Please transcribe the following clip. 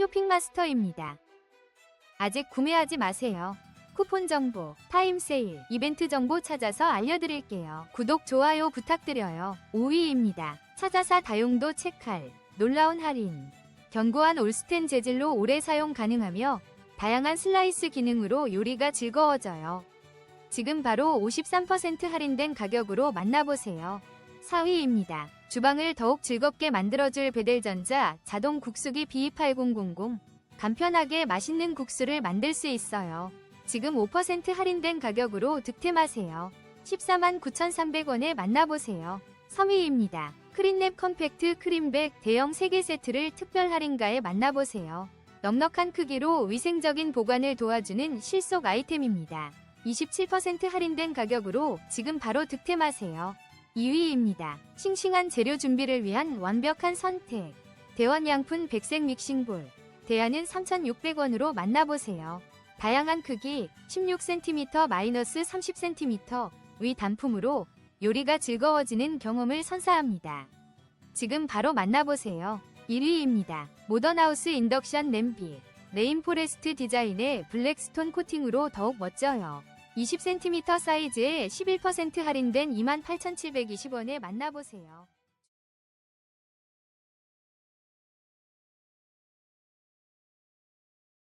쇼핑마스터입니다. 아직 구매하지 마세요. 쿠폰 정보, 타임 세일, 이벤트 정보 찾아서 알려드릴게요. 구독, 좋아요 부탁드려요. 5위입니다. 찾아사 다용도 책할, 놀라운 할인. 견고한 올스텐 재질로 오래 사용 가능하며 다양한 슬라이스 기능으로 요리가 즐거워져요. 지금 바로 53% 할인된 가격으로 만나보세요. 4위입니다. 주방을 더욱 즐겁게 만들어줄 베델전자 자동 국수기 B8000 간편하게 맛있는 국수를 만들 수 있어요. 지금 5% 할인된 가격으로 득템하세요. 14만 9,300원에 만나보세요. 3위입니다. 크린랩 컴팩트 크림백 대형 3개 세트를 특별 할인가에 만나보세요. 넉넉한 크기로 위생적인 보관을 도와주는 실속 아이템입니다. 27% 할인된 가격으로 지금 바로 득템하세요. 2위입니다. 싱싱한 재료 준비를 위한 완벽한 선택. 대원 양푼 백색 믹싱볼. 대안은 3,600원으로 만나보세요. 다양한 크기 16cm-30cm 위 단품으로 요리가 즐거워지는 경험을 선사합니다. 지금 바로 만나보세요. 1위입니다. 모던하우스 인덕션 냄비. 레인포레스트 디자인의 블랙스톤 코팅으로 더욱 멋져요. 20cm 사이즈에 11% 할인된 28,720원에 만나보세요.